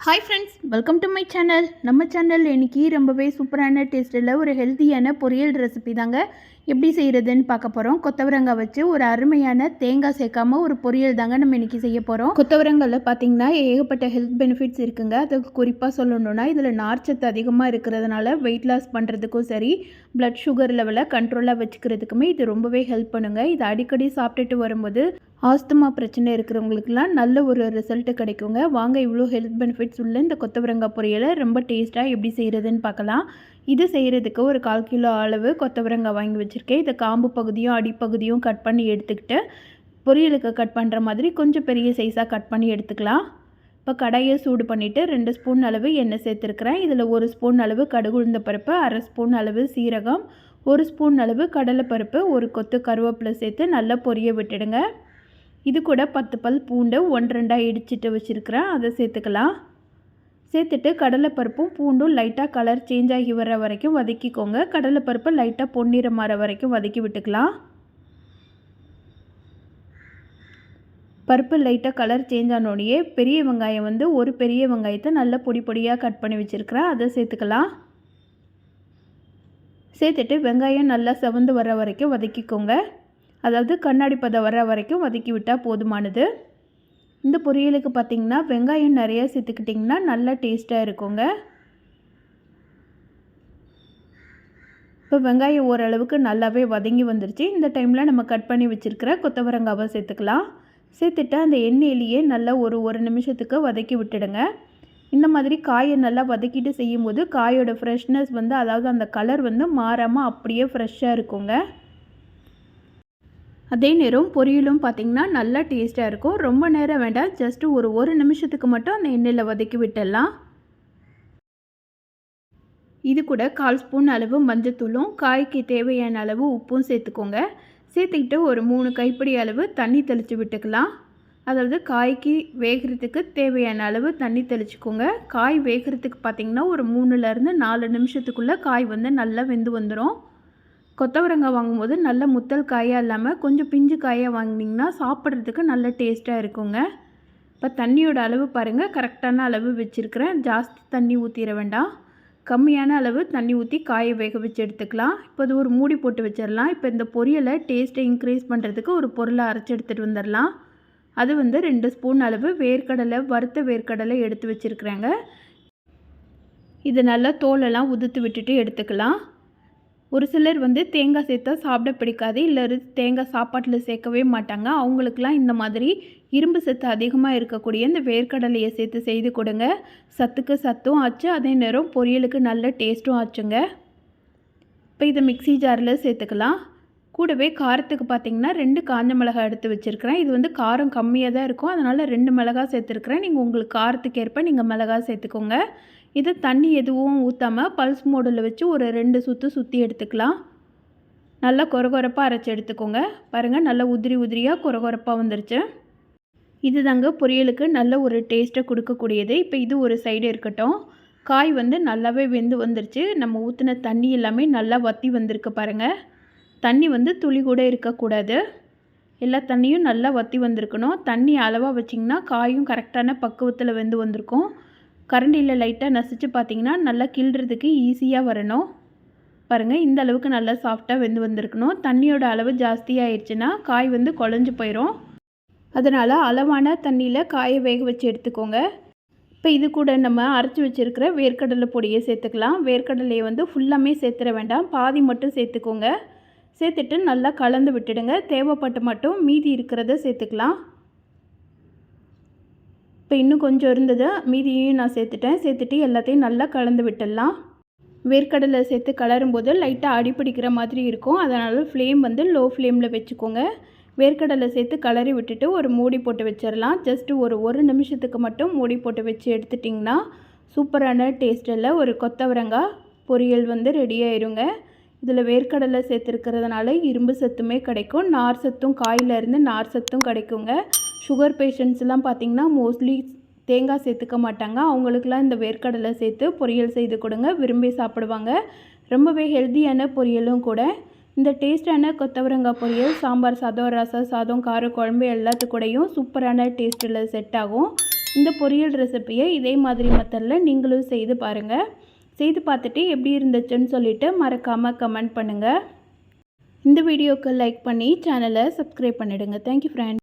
Hi friends welcome to my channel நம்ம channel இன்னைக்கு ரொம்பவே சூப்பரான டேஸ்ட்டில் ஒரு ஹெல்த்தியான பொரியல் ரெசிபி தாங்க. எப்படி செய்கிறதுன்னு பார்க்க போகிறோம் கொத்தவரங்காய் வச்சு ஒரு அருமையான தேங்காய் சேர்க்காம ஒரு பொரியல் தாங்க நம்ம இன்றைக்கி செய்ய போகிறோம் கொத்தவரங்காயில் பார்த்தீங்கன்னா ஏகப்பட்ட ஹெல்த் பெனிஃபிட்ஸ் இருக்குங்க. அதுக்கு குறிப்பாக சொல்லணும்னா இதில் நார்ச்சத்து அதிகமாக இருக்கிறதுனால வெயிட் லாஸ் பண்ணுறதுக்கும் சரி பிளட் சுகர் லெவலை கண்ட்ரோலாக வச்சுக்கிறதுக்குமே இது ரொம்பவே ஹெல்ப் பண்ணுங்க. இது அடிக்கடி சாப்பிட்டுட்டு வரும்போது ஆஸ்துமா பிரச்சனை இருக்கிறவங்களுக்குலாம் நல்ல ஒரு ரிசல்ட்டு கிடைக்குங்க. வாங்க இவ்வளோ ஹெல்த் பெனிஃபிட்ஸ் உள்ள இந்த கொத்தவரங்காய் பொரியலை ரொம்ப டேஸ்ட்டாக எப்படி செய்கிறதுன்னு பார்க்கலாம். இது செய்கிறதுக்கு ஒரு கால் கிலோ அளவு கொத்தவரங்காய் வாங்கி வச்சுருக்கேன். இதை காம்பு பகுதியும் அடிப்பகுதியும் கட் பண்ணி எடுத்துக்கிட்டு பொரியலுக்கு கட் பண்ணுற மாதிரி கொஞ்சம் பெரிய சைஸாக கட் பண்ணி எடுத்துக்கலாம். இப்போ கடாயை சூடு பண்ணிவிட்டு ரெண்டு ஸ்பூன் அளவு எண்ணெய் சேர்த்துருக்குறேன். இதில் ஒரு ஸ்பூன் அளவு கடுகு உளுந்த பருப்பு அரை ஸ்பூன் அளவு சீரகம் ஒரு ஸ்பூன் அளவு கடலைப்பருப்பு ஒரு கொத்து கருவேப்பிலை சேர்த்து நல்லா பொரிய விட்டுடுங்க. இது கூட பத்து பல் பூண்டு ஒன்று ரெண்டாக இடிச்சிட்டு வச்சுருக்கிறேன். அதை சேர்த்துக்கலாம். சேர்த்துட்டு கடலைப்பருப்பும் பூண்டும் லைட்டாக கலர் சேஞ்ச் ஆகி வர வரைக்கும் வதக்கிக்கோங்க. கடலைப்பருப்பு லைட்டாக பொன்னிறம் மாற வரைக்கும் வதக்கி விட்டுக்கலாம். பருப்பு லைட்டாக கலர் சேஞ்ச் ஆனோடனே பெரிய வெங்காயம் வந்து ஒரு பெரிய வெங்காயத்தை நல்லா பொடி பொடியாக கட் பண்ணி வச்சுருக்கிறேன். அதை சேர்த்துக்கலாம். சேர்த்துட்டு வெங்காயம் நல்லா செவந்து வர வரைக்கும் வதக்கிக்கோங்க. அதாவது கண்ணாடி பதம் வர வரைக்கும் வதக்கி விட்டால் போதுமானது. இந்த பொரியலுக்கு பார்த்திங்கன்னா வெங்காயம் நிறையா சேர்த்துக்கிட்டிங்கன்னா நல்லா டேஸ்ட்டாக இருக்குங்க. இப்போ வெங்காயம் ஓரளவுக்கு நல்லாவே வதங்கி வந்துருச்சு. இந்த டைமில் நம்ம கட் பண்ணி வச்சுருக்கிற கொத்தவரங்காவை சேர்த்துக்கலாம். சேர்த்துட்டு அந்த எண்ணெயிலேயே நல்லா ஒரு ஒரு நிமிஷத்துக்கு வதக்கி விட்டுடுங்க. இந்த மாதிரி காயை நல்லா வதக்கிட்டு செய்யும்போது காயோட ஃப்ரெஷ்னஸ் வந்து அதாவது அந்த கலர் வந்து மாறாமல் அப்படியே ஃப்ரெஷ்ஷாக இருக்குங்க. அதே நேரம் பொரியலும் பார்த்திங்கன்னா நல்லா டேஸ்ட்டாக இருக்கும். ரொம்ப நேரம் வேண்டாம். ஜஸ்ட்டு ஒரு ஒரு நிமிஷத்துக்கு மட்டும் அந்த எண்ணெயில் வதக்கி விட்டுடலாம். இது கூட கால் ஸ்பூன் அளவு மஞ்சத்தூளும் காய்க்கு தேவையான அளவு உப்பும் சேர்த்துக்கோங்க. சேர்த்துக்கிட்டு ஒரு மூணு கைப்பிடி அளவு தண்ணி தெளித்து விட்டுக்கலாம். அதாவது காய்க்கு வேகிறதுக்கு தேவையான அளவு தண்ணி தெளிச்சுக்கோங்க. காய் வேகிறதுக்கு பார்த்திங்கன்னா ஒரு மூணுலேருந்து நாலு நிமிஷத்துக்குள்ளே காய் வந்து நல்லா வெந்து வந்துடும் கொத்தவரங்காய் வாங்கும்போது நல்ல முத்தல் காயாக இல்லாமல் கொஞ்சம் பிஞ்சு காயாக வாங்கினீங்கன்னா சாப்பிட்றதுக்கு நல்ல டேஸ்ட்டாக இருக்குங்க. இப்போ தண்ணியோட அளவு பாருங்கள் கரெக்டான அளவு வச்சுருக்கிறேன். ஜாஸ்தி தண்ணி ஊற்றிட வேண்டாம். கம்மியான அளவு தண்ணி ஊற்றி காய வேக வச்சு எடுத்துக்கலாம். இப்போ அது ஒரு மூடி போட்டு வச்சிடலாம் இப்போ இந்த பொரியலை டேஸ்ட்டை இன்க்ரீஸ் பண்ணுறதுக்கு ஒரு பொருளை அரைச்சி எடுத்துகிட்டு வந்துடலாம் அது வந்து ரெண்டு ஸ்பூன் அளவு வேர்க்கடலை வறுத்த வேர்க்கடலை எடுத்து வச்சுருக்குறேங்க. இது நல்லா தோலெல்லாம் உதுத்து விட்டுட்டு எடுத்துக்கலாம். ஒரு சிலர் வந்து தேங்காய் சேர்த்தா சாப்பிட பிடிக்காது இல்லை தேங்காய் சாப்பாட்டில் சேர்க்கவே மாட்டாங்க. அவங்களுக்கெல்லாம் இந்த மாதிரி இரும்பு சத்து அதிகமாக இருக்கக்கூடிய இந்த வேர்க்கடலையை சேர்த்து செய்து கொடுங்க. சத்துக்கு சத்தும் ஆச்சு அதே நேரம் பொரியலுக்கு நல்ல டேஸ்ட்டும் ஆச்சுங்க. இப்போ இதை மிக்சி ஜாரில் சேர்த்துக்கலாம். கூடவே காரத்துக்கு பார்த்திங்கன்னா ரெண்டு காஞ்ச மிளகாய் எடுத்து வச்சுருக்கிறேன். இது வந்து காரம் கம்மியாக தான் இருக்கும். அதனால் ரெண்டு மிளகாய் சேர்த்துருக்குறேன். நீங்கள் உங்களுக்கு காரத்துக்கு ஏற்ப நீங்கள் மிளகாய் சேர்த்துக்கோங்க. இது தண்ணி எதுவும் ஊற்றாமல் பல்ஸ் மோடில் வச்சு ஒரு ரெண்டு சுற்று சுற்றி எடுத்துக்கலாம். நல்லா கொரகொரப்பாக அரைச்சி எடுத்துக்கோங்க. பாருங்கள் நல்லா உதிரி உதிரியாக கொரகொரப்பாக வந்துருச்சு. இது தாங்க பொரியலுக்கு நல்ல ஒரு டேஸ்ட்டை கொடுக்கக்கூடியது. இப்போ இது ஒரு சைடு இருக்கட்டும். காய் வந்து நல்லாவே வெந்து வந்துருச்சு. நம்ம ஊற்றின தண்ணி எல்லாமே நல்லா வற்றி வந்திருக்கு பாருங்கள் தண்ணி வந்து துளி கூட இருக்கக்கூடாது. எல்லா தண்ணியும் நல்லா வற்றி வந்திருக்கணும். தண்ணி அளவாக வச்சிங்கன்னா காயும் கரெக்டான பக்குவத்தில் வெந்து வந்திருக்கும். கரண்டியில் லைட்டாக நசிச்சு பார்த்தீங்கன்னா நல்லா கிள்றதுக்கு ஈஸியாக வரணும். பாருங்கள் இந்த அளவுக்கு நல்லா சாஃப்டாக வெந்து வந்திருக்கணும். தண்ணியோட அளவு ஜாஸ்தியாகிடுச்சுன்னா காய் வந்து குழஞ்சி போயிடும் அதனால் அளவான தண்ணியில் காயை வேக வச்சு எடுத்துக்கோங்க. இப்போ இது கூட நம்ம அரைச்சி வச்சுருக்கிற வேர்க்கடலை பொடியை சேர்த்துக்கலாம். வேர்க்கடலையை வந்து ஃபுல்லாமே சேர்த்துற வேண்டாம். பாதி மட்டும் சேர்த்துக்கோங்க. சேர்த்துட்டு நல்லா கலந்து விட்டுடுங்க. தேவைப்பட்டு மட்டும் மீதி இருக்கிறத சேர்த்துக்கலாம். இப்போ இன்னும் கொஞ்சம் இருந்தது மீதியும் நான் சேர்த்துட்டேன். சேர்த்துட்டு எல்லாத்தையும் நல்லா கலந்து விட்டுடலாம். வேர்க்கடலை சேர்த்து கலரும் போது லைட்டாக அடிப்பிடிக்கிற மாதிரி இருக்கும். அதனால் ஃப்ளேம் வந்து லோ ஃப்ளேமில் வச்சுக்கோங்க. வேர்க்கடலை சேர்த்து கலரி விட்டுட்டு ஒரு மூடி போட்டு வச்சிடலாம். ஜஸ்ட்டு ஒரு ஒரு நிமிஷத்துக்கு மட்டும் மூடி போட்டு வச்சு எடுத்துட்டிங்கன்னா சூப்பரான டேஸ்ட்டில் ஒரு கொத்தவரங்காய் பொரியல் வந்து ரெடி ஆயிருங்க. இதில் வேர்க்கடலை சேர்த்துருக்கிறதுனால இரும்பு சத்துமே கிடைக்கும். நார் சத்தும் காயிலேருந்து நார் சத்தும் கிடைக்குங்க. சுகர் பேஷண்ட்ஸ்லாம் பார்த்திங்கன்னா மோஸ்ட்லி தேங்காய் சேர்த்துக்க மாட்டாங்க. அவங்களுக்குலாம் இந்த வேர்க்கடலை சேர்த்து பொரியல் செய்து கொடுங்க. விரும்பி சாப்பிடுவாங்க. ரொம்பவே ஹெல்த்தியான பொரியலும் கூட. இந்த டேஸ்டான கொத்தவரங்காய் பொரியல் சாம்பார் சாதம் ரசம் சாதம் கார குழம்பு எல்லாத்து கூடயும் சூப்பரான டேஸ்ட்டில் செட் ஆகும். இந்த பொரியல் ரெசிப்பியை இதே மாதிரி மெத்தடில் நீங்களும் செய்து பாருங்கள் செய்து பார்த்துட்டு எப்படி இருந்துச்சுன்னு சொல்லிவிட்டு மறக்காமல் கமெண்ட் பண்ணுங்கள் இந்த வீடியோக்கு லைக் பண்ணி சேனலை சப்ஸ்கிரைப் பண்ணிவிடுங்க தேங்க்யூ ஃப்ரெண்ட்